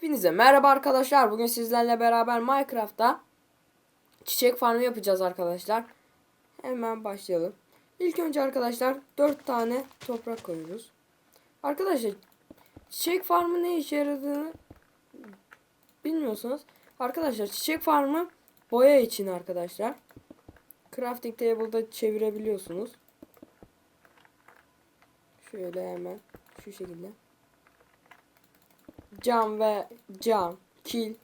Hepinize merhaba arkadaşlar. Bugün sizlerle beraber Minecraft'ta çiçek farmı yapacağız arkadaşlar. Hemen başlayalım. İlk önce arkadaşlar 4 tane toprak koyuyoruz. Arkadaşlar çiçek farmı ne işe yaradığını bilmiyorsanız arkadaşlar çiçek farmı boya için arkadaşlar. Crafting table'da çevirebiliyorsunuz. Şöyle hemen şu şekilde cam ve cam, kil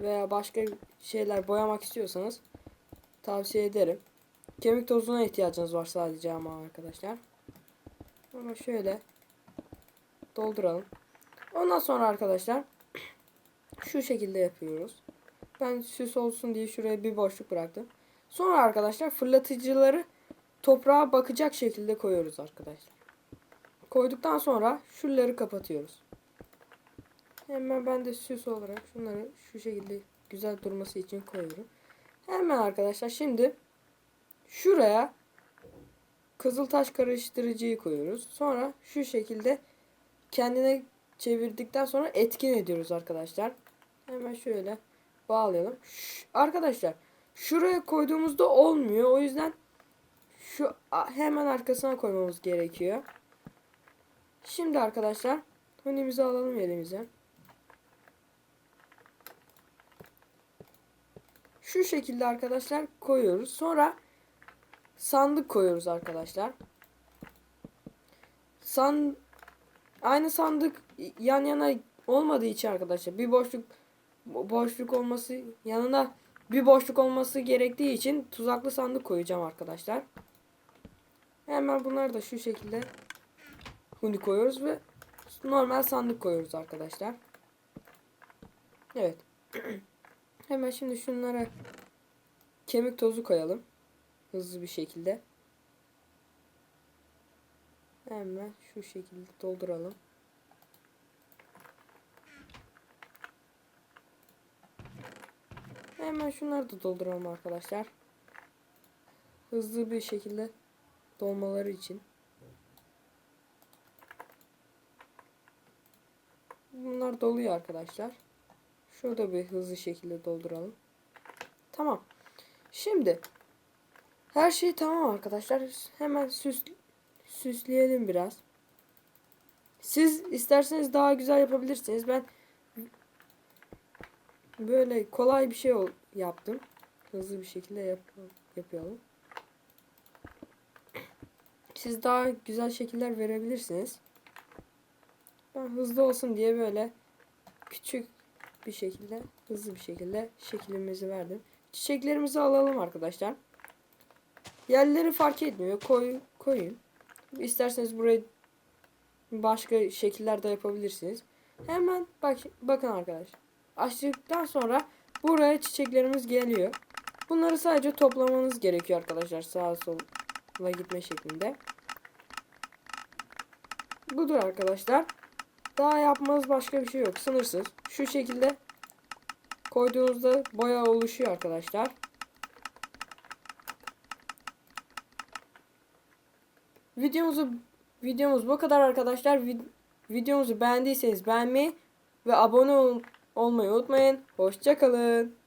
veya başka şeyler boyamak istiyorsanız tavsiye ederim. Kemik tozuna ihtiyacınız var sadece ama arkadaşlar. Ama şöyle dolduralım. Ondan sonra arkadaşlar şu şekilde yapıyoruz. Ben süs olsun diye şuraya bir boşluk bıraktım. Sonra arkadaşlar fırlatıcıları toprağa bakacak şekilde koyuyoruz arkadaşlar. Koyduktan sonra şunları kapatıyoruz. Hemen ben de süs olarak şunları şu şekilde güzel durması için koyuyorum. Hemen arkadaşlar şimdi şuraya kızıltaş karıştırıcıyı koyuyoruz. Sonra şu şekilde kendine çevirdikten sonra etkin ediyoruz arkadaşlar. Hemen şöyle bağlayalım. Ş arkadaşlar şuraya koyduğumuzda olmuyor. O yüzden şu hemen arkasına koymamız gerekiyor. Şimdi arkadaşlar honimizi alalım elimize. Şu şekilde arkadaşlar koyuyoruz. Sonra sandık koyuyoruz arkadaşlar. San aynı sandık yan yana olmadığı için arkadaşlar bir boşluk boşluk olması yanına bir boşluk olması gerektiği için tuzaklı sandık koyacağım arkadaşlar. Hemen bunları da şu şekilde huni koyuyoruz ve normal sandık koyuyoruz arkadaşlar. Evet. Hemen şimdi şunlara kemik tozu koyalım. Hızlı bir şekilde. Hemen şu şekilde dolduralım. Hemen şunları da dolduralım arkadaşlar. Hızlı bir şekilde dolmaları için. Bunlar doluyor arkadaşlar. Şurada bir hızlı şekilde dolduralım. Tamam. Şimdi her şey tamam arkadaşlar. Hemen süs süsleyelim biraz. Siz isterseniz daha güzel yapabilirsiniz. Ben böyle kolay bir şey yaptım. Hızlı bir şekilde yap yapalım. Siz daha güzel şekiller verebilirsiniz. Ben hızlı olsun diye böyle küçük bir şekilde hızlı bir şekilde şeklimizi verdim. Çiçeklerimizi alalım arkadaşlar. Yerleri fark etmiyor. Koy, koyun. İsterseniz buraya başka şekiller de yapabilirsiniz. Hemen bak bakın arkadaşlar. Açtıktan sonra buraya çiçeklerimiz geliyor. Bunları sadece toplamanız gerekiyor arkadaşlar. Sağa sola gitme şeklinde. Budur arkadaşlar. Daha yapmanız başka bir şey yok. Sınırsız. Şu şekilde koyduğunuzda boya oluşuyor arkadaşlar. Videomuzu videomuz bu kadar arkadaşlar. Vid videomuzu beğendiyseniz beğenmeyi ve abone ol olmayı unutmayın. Hoşçakalın.